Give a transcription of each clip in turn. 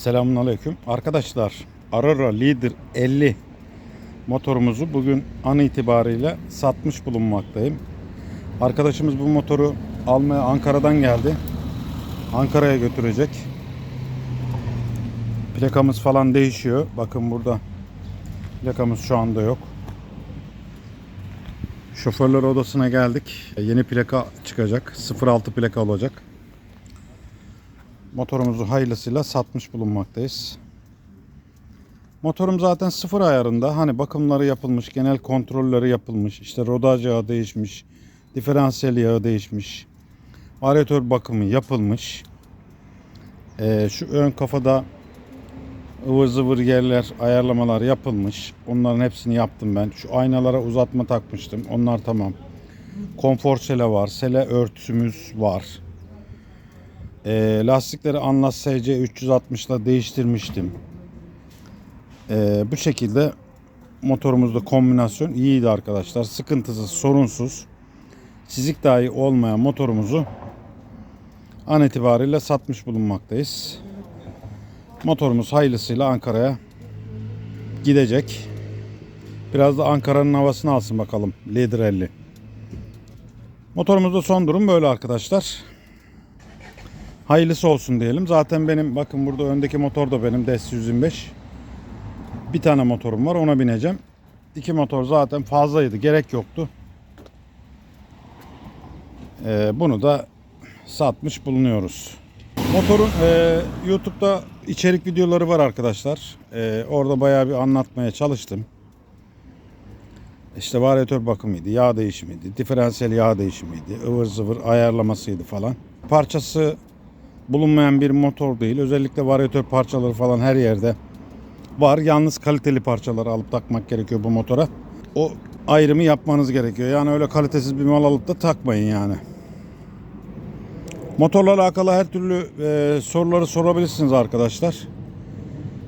Selamünaleyküm. Arkadaşlar Aurora Leader 50 motorumuzu bugün an itibariyle satmış bulunmaktayım. Arkadaşımız bu motoru almaya Ankara'dan geldi. Ankara'ya götürecek. Plakamız falan değişiyor. Bakın burada plakamız şu anda yok. Şoförler odasına geldik. Yeni plaka çıkacak. 06 plaka olacak. Motorumuzu hayırlısıyla satmış bulunmaktayız. Motorum zaten sıfır ayarında. Hani bakımları yapılmış, genel kontrolleri yapılmış. İşte rodaj yağı değişmiş, diferansiyel yağı değişmiş. Varyatör bakımı yapılmış. Ee, şu ön kafada ıvır zıvır yerler, ayarlamalar yapılmış. Onların hepsini yaptım ben. Şu aynalara uzatma takmıştım. Onlar tamam. Konfor sele var. Sele örtüsümüz var. E, lastikleri Anlas SC 360'la değiştirmiştim. E, bu şekilde motorumuzda kombinasyon iyiydi arkadaşlar. Sıkıntısız, sorunsuz. Çizik dahi olmayan motorumuzu an itibariyle satmış bulunmaktayız. Motorumuz hayırlısıyla Ankara'ya gidecek. Biraz da Ankara'nın havasını alsın bakalım. Leader 50. Motorumuzda son durum böyle arkadaşlar. Hayırlısı olsun diyelim. Zaten benim bakın burada öndeki motor da benim DS 125. Bir tane motorum var ona bineceğim. İki motor zaten fazlaydı. Gerek yoktu. Ee, bunu da satmış bulunuyoruz. Motorun e, YouTube'da içerik videoları var arkadaşlar. E, orada bayağı bir anlatmaya çalıştım. İşte varyatör bakımıydı, yağ değişimiydi, diferansiyel yağ değişimiydi, ıvır zıvır ayarlamasıydı falan. Parçası bulunmayan bir motor değil. Özellikle varyatör parçaları falan her yerde var. Yalnız kaliteli parçaları alıp takmak gerekiyor bu motora. O ayrımı yapmanız gerekiyor. Yani öyle kalitesiz bir mal alıp da takmayın yani. Motorla alakalı her türlü e, soruları sorabilirsiniz arkadaşlar.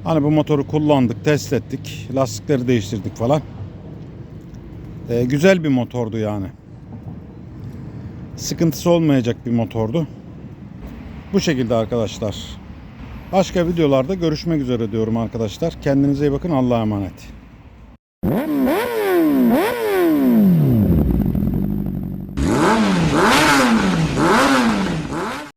Hani bu motoru kullandık, test ettik, lastikleri değiştirdik falan. E, güzel bir motordu yani. Sıkıntısı olmayacak bir motordu. Bu şekilde arkadaşlar. Başka videolarda görüşmek üzere diyorum arkadaşlar. Kendinize iyi bakın. Allah'a emanet.